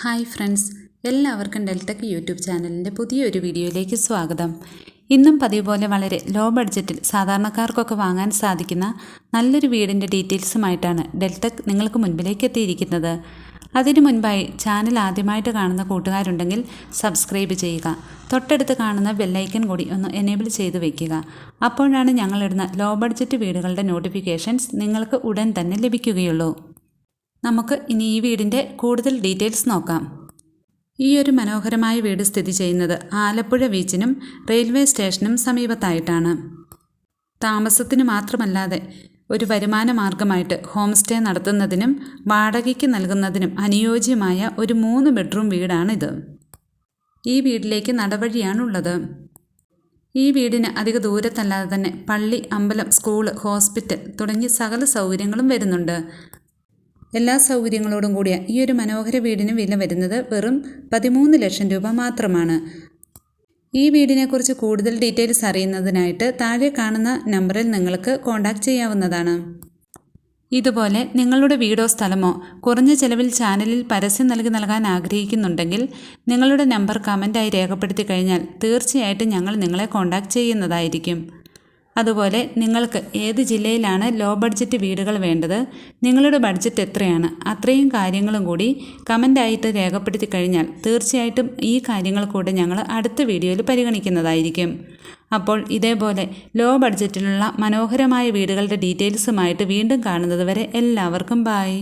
Hi friends എല്ലാവർക്കും Deltech YouTube ചാനലിന്റെ പുതിയൊരു വീഡിയോയിലേക്ക് സ്വാഗതം. ഇന്നും പതിവ് പോലെ വളരെ ലോ ബഡ്ജറ്റിൽ സാധാരണക്കാർക്കൊക്കെ വാങ്ങാൻ സാധിക്കുന്ന നല്ലൊരു വീടിന്റെ ഡീറ്റെയിൽസുമായിട്ടാണ് ഡെൽടെക് നിങ്ങൾക്ക് മുൻപിലേക്ക് എത്തിയിരിക്കുന്നത്. അതിനു മുൻപായി ചാനൽ ആദ്യമായിട്ട് കാണുന്ന കൂട്ടുകാരുണ്ടെങ്കിൽ സബ്സ്ക്രൈബ് ചെയ്യുക. തൊട്ടടുത്ത് കാണുന്ന ബെല്ലൈക്കൻ കൂടി ഒന്ന് എനേബിൾ ചെയ്ത് വയ്ക്കുക അപ്പോഴാണ് ഞങ്ങളിടുന്ന ലോ ബഡ്ജറ്റ് വീടുകളുടെ നോട്ടിഫിക്കേഷൻസ് നിങ്ങൾക്ക് ഉടൻ തന്നെ ലഭിക്കുകയുള്ളൂ. നമുക്ക് ഇനി ഈ വീടിന്റെ കൂടുതൽ ഡീറ്റെയിൽസ് നോക്കാം. ഈ ഒരു മനോഹരമായ വീട് സ്ഥിതി ചെയ്യുന്നത് ആലപ്പുഴ ബീച്ചിനും റെയിൽവേ സ്റ്റേഷനും സമീപത്തായിട്ടാണ്. താമസത്തിന് മാത്രമല്ലാതെ ഒരു വരുമാന മാർഗമായിട്ട് ഹോം സ്റ്റേ നടത്തുന്നതിനും വാടകയ്ക്ക് നൽകുന്നതിനും അനുയോജ്യമായ ഒരു മൂന്ന് ബെഡ്റൂം വീടാണിത്. ഈ വീട്ടിലേക്ക് നടവഴിയാണുള്ളത്. ഈ വീടിന് അധിക ദൂരത്തല്ലാതെ തന്നെ പള്ളി അമ്പലം സ്കൂൾ ഹോസ്പിറ്റൽ തുടങ്ങിയ സകല സൗകര്യങ്ങളും വരുന്നുണ്ട്. എല്ലാ സൗകര്യങ്ങളോടും കൂടിയ ഈ ഒരു മനോഹര വീടിന് വില വരുന്നത് വെറും പതിമൂന്ന് ലക്ഷം രൂപ മാത്രമാണ്. ഈ വീടിനെക്കുറിച്ച് കൂടുതൽ ഡീറ്റെയിൽസ് അറിയുന്നതിനായിട്ട് താഴെ കാണുന്ന നമ്പറിൽ നിങ്ങൾക്ക് കോൺടാക്റ്റ് ചെയ്യാവുന്നതാണ്. ഇതുപോലെ നിങ്ങളുടെ വീടോ സ്ഥലമോ കുറഞ്ഞ ചെലവിൽ ചാനലിൽ പരസ്യം നൽകി നൽകാൻ ആഗ്രഹിക്കുന്നുണ്ടെങ്കിൽ നിങ്ങളുടെ നമ്പർ കമന്റായി രേഖപ്പെടുത്തി കഴിഞ്ഞാൽ തീർച്ചയായിട്ടും ഞങ്ങൾ നിങ്ങളെ കോൺടാക്റ്റ് ചെയ്യുന്നതായിരിക്കും. അതുപോലെ നിങ്ങൾക്ക് ഏത് ജില്ലയിലാണ് ലോ ബഡ്ജറ്റ് വീടുകൾ വേണ്ടത് നിങ്ങളുടെ ബഡ്ജറ്റ് എത്രയാണ് അത്രയും കാര്യങ്ങളും കൂടി കമന്റായിട്ട് രേഖപ്പെടുത്തി കഴിഞ്ഞാൽ തീർച്ചയായിട്ടും ഈ കാര്യങ്ങൾ കൂടെ ഞങ്ങൾ അടുത്ത വീഡിയോയിൽ പരിഗണിക്കുന്നതായിരിക്കും. അപ്പോൾ ഇതേപോലെ ലോ ബഡ്ജറ്റിലുള്ള മനോഹരമായ വീടുകളുടെ ഡീറ്റെയിൽസുമായിട്ട് വീണ്ടും കാണുന്നത് വരെ എല്ലാവർക്കും ബായ്